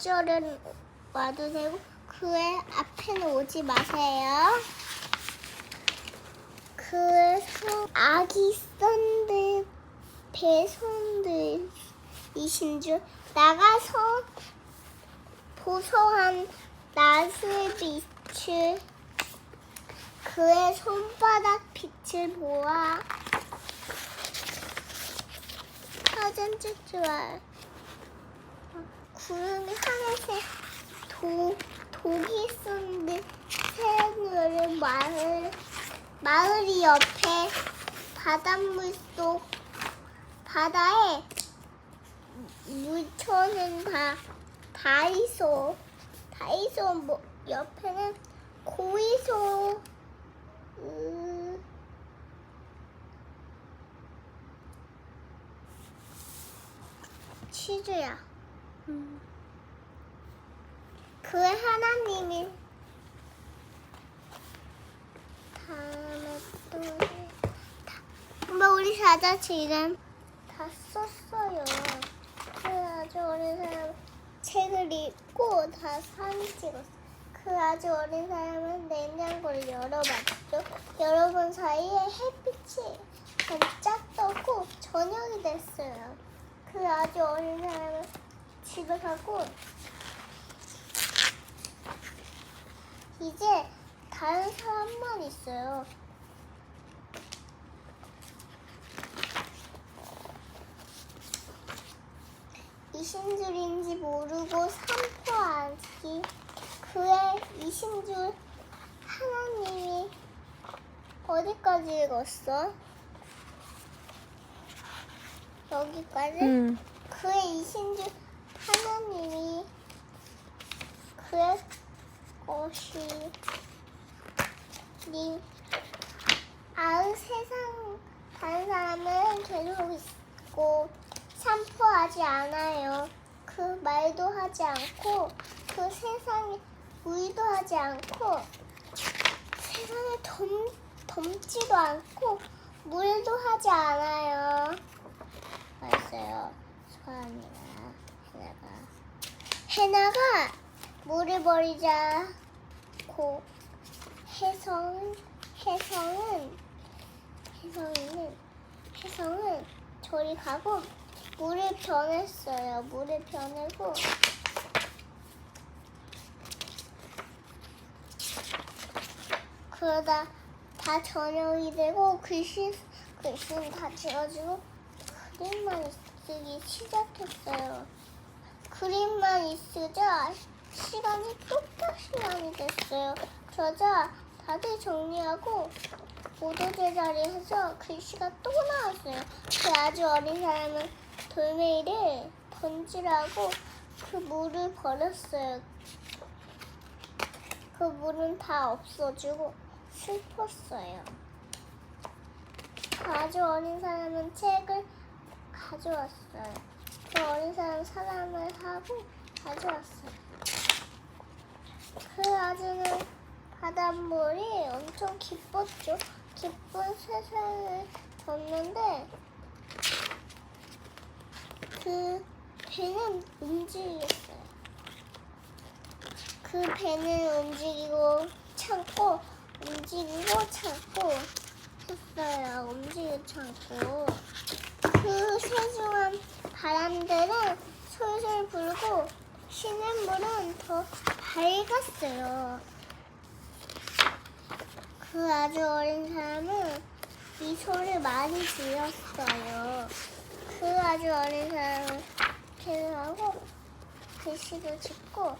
절은 와도 되고 그의 앞에는 오지 마세요. 그래서 아기 썬들 배손들이신 줄 나가서 보소한 낯을 빛을 그의 손바닥 빛을 보아 사진 찍지 말. 구름이 하늘색 도, 독이 쏜듯 새는 마을 마을이 옆에 바닷물 속 바다에 물초는 다 다이소 다이소 뭐, 옆에는 고이소 음, 치즈야. 그의 하나님이 다음에 또 다- 엄마 우리 사자 지금 다 썼어요. 그 아주 어린 사람 책을 읽고 다 사진 찍었어. 그 아주 어린 사람은 냉장고를 열어봤죠. 여러분 사이에 햇빛이 반짝 떴고 저녁이 됐어요. 그 아주 어린 사람은 집에 가고 이제 다른 사람만 있어요. 이신줄인지 모르고 산포하기 그의 이신줄 하나님이 어디까지 읽었어? 여기까지? 응. 그의 이신줄 하나님이 그의 것이 니 아은 세상 다른 사람은 괴로우고 있고 산포하지 않아요. 그 말도 하지 않고 그 세상에 우위도 하지 않고 세상에 덤, 덤지도 않고 물도 하지 않아요. 알았어요. 소아이가 해나가 해나가 물을 버리자 고 해성 해성은 해성이는 해성은 저리 가고 물을 변했어요. 물을 변하고 그러다 다 저녁이 되고 글씨 글씨는 다 지워지고 그림만 쓰기 시작했어요. 그림만 있으자 시간이 뚝딱 시간이 됐어요. 그러자 다들 정리하고 모두 제자리에서 글씨가 또 나왔어요. 그 아주 어린 사람은 돌멩이를 던지라고 그 물을 버렸어요. 그 물은 다 없어지고 슬펐어요. 그 아주 어린 사람은 책을 가져왔어요. 그 어린 사람 사람을 하고 가져왔어요. 그 아주는 바닷물이 엄청 기뻤죠. 기쁜 세상을 걷는데 그 배는 움직였어요. 그 배는 움직이고 참고 움직이고 참고 했어요. 움직이고 참고 그 세중한 바람들은 솔솔 불고 시냇물은 더 밝았어요. 그 아주 어린 사람은 미소를 많이 지었어요. 그 아주 어린 사람은 개를 하고 글씨도 짓고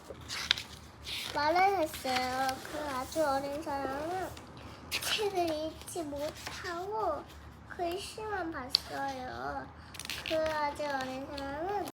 말을 했어요. 그 아주 어린 사람은 책을 읽지 못하고 글씨만 봤어요. 그 아주 어린 사람은